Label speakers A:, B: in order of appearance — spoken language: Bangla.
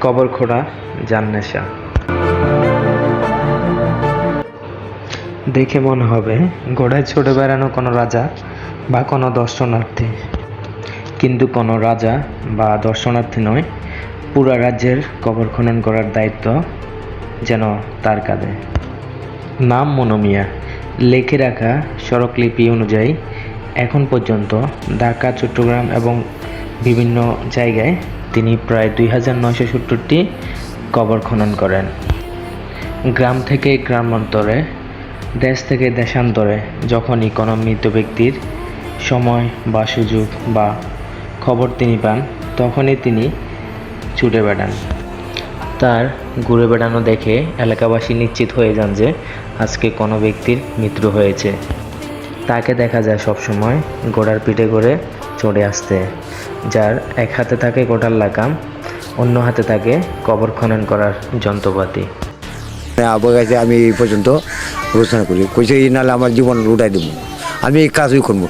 A: কবর খোঁড়া যার নেশা। দেখে মনে হবে, ঘোড়ায় ছুটে বেড়ানো কোনো রাজা বা কোনো দর্শনার্থী। কিন্তু কোনো রাজা বা দর্শনার্থী নয়, পুরা রাজ্যের কবর খনন করার দায়িত্ব যেন তার কাঁধে। নাম মনোমিয়া, লেখে রাখা সড়কলিপি অনুযায়ী এখন পর্যন্ত ঢাকা, চট্টগ্রাম এবং বিভিন্ন জায়গায় তিনি প্রায় দুই হাজার নয়শো সত্তরটি কবর খনন করেন। গ্রাম থেকে গ্রামান্তরে, দেশ থেকে দেশান্তরে যখনই কোনো মৃত ব্যক্তির সময় বা সুযোগ বা খবর তিনি পান, তখনই তিনি ছুটে বেড়ান। তার ঘুরে বেড়ানো দেখে এলাকাবাসী নিশ্চিত হয়ে যান যে আজকে কোনো ব্যক্তির মৃত্যু হয়েছে। তাকে দেখা যায় সবসময় ঘোড়ার পিঠে করে চড়ে আসতে, যার এক হাতে থাকে গোটার লাগাম, অন্য হাতে থাকে কবর খনন করার যন্ত্রপাতি।
B: আবগাছে কাছে আমি এই পর্যন্ত ঘোষণা করি, কইছে নাহলে আমার জীবন উঠাই দেবো। আমি এই কাজই করব।